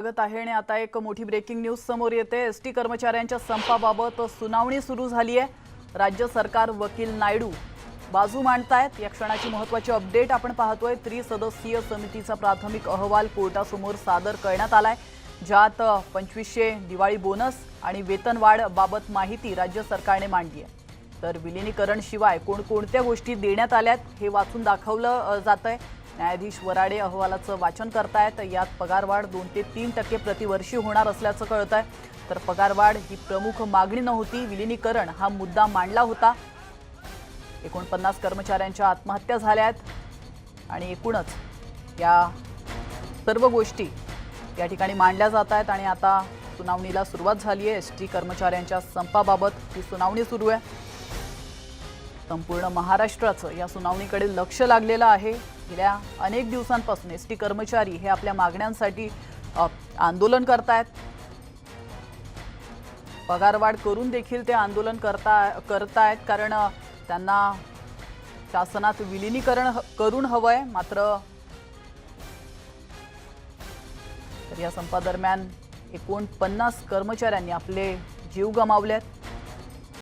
स्वागत आहे. आणि आता एक मोठी ब्रेकिंग न्यूज समोर येते. एस टी कर्मचाऱ्यांच्या संपाबाबत सुनावणी सुरू झाली आहे. राज्य सरकार वकील नायडू बाजू मांडतायत. या क्षणाची महत्वाची अपडेट आपण पाहतोय. त्रिसदस्यीय समितीचा प्राथमिक अहवाल कोर्टासमोर सादर करण्यात आलाय. ज्यात पंचवीसशे दिवाळी बोनस आणि वेतनवाढ बाबत माहिती राज्य सरकारने मांडली आहे. तर विलिनीकरण शिवाय कोणकोणत्या गोष्टी देण्यात आल्यात हे वाचून दाखवलं जात आहे न्यायाधीश वराडे अहवालाचं वाचन करतायत यात पगारवाढ दोन ते तीन टक्के प्रतिवर्षी होणार असल्याचं कळत आहे तर पगारवाढ ही प्रमुख मागणी नव्हती विलिनीकरण हा मुद्दा मांडला होता. एकोणपन्नास कर्मचाऱ्यांच्या आत्महत्या झाल्या आहेत आणि एकूणच या सर्व गोष्टी या ठिकाणी मांडल्या जात आहेत आणि आता सुनावणीला सुरुवात झाली आहे. एस टी कर्मचाऱ्यांच्या संपाबाबत ही सुनावणी सुरू आहे. संपूर्ण महाराष्ट्राचं या सुनावणीकडे लक्ष लागलेलं आहे. गेल्या अनेक दिवसांपासून एस टी कर्मचारी हे आपल्या मागण्यांसाठी आंदोलन करतायत. पगारवाढ करून देखील ते आंदोलन करता करतायत कारण त्यांना शासनात विलिनीकरण करून हवंय. मात्र तर या संपादरम्यान एकोणपन्नास कर्मचाऱ्यांनी आपले जीव गमावलेत.